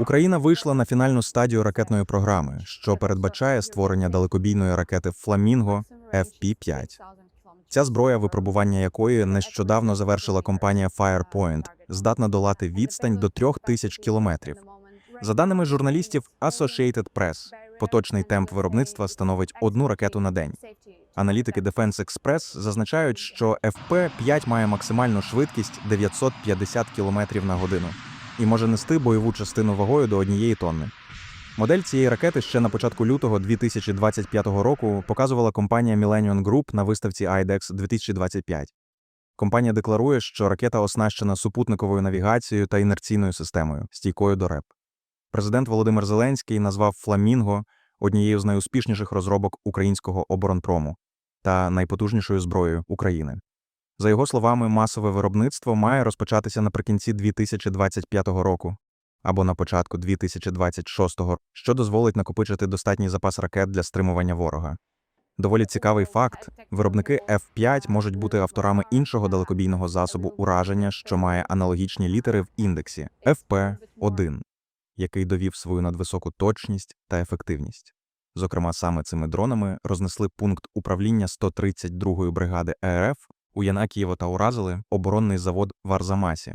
Україна вийшла на фінальну стадію ракетної програми, що передбачає створення далекобійної ракети Фламінго FP-5. Ця зброя, випробування якої нещодавно завершила компанія Firepoint, здатна долати відстань до трьох тисяч кілометрів. За даними журналістів Associated Press, поточний темп виробництва становить одну ракету на день. Аналітики Defense Express зазначають, що FP-5 має максимальну швидкість 950 км на годину і може нести бойову частину вагою до однієї тонни. Модель цієї ракети ще на початку лютого 2025 року показувала компанія Millennium Group на виставці IDEX 2025. Компанія декларує, що ракета оснащена супутниковою навігацією та інерційною системою, стійкою до РЕП. Президент Володимир Зеленський назвав Фламінго однією з найуспішніших розробок українського оборонпрому та найпотужнішою зброєю України. За його словами, масове виробництво має розпочатися наприкінці 2025 року або на початку 2026, що дозволить накопичити достатній запас ракет для стримування ворога. Доволі цікавий факт: виробники F5 можуть бути авторами іншого далекобійного засобу ураження, що має аналогічні літери в індексі FP1, який довів свою надвисоку точність та ефективність. Зокрема, саме цими дронами рознесли пункт управління 132-ї бригади ЕРФ у Янакієво та уразили оборонний завод в Арзамасі.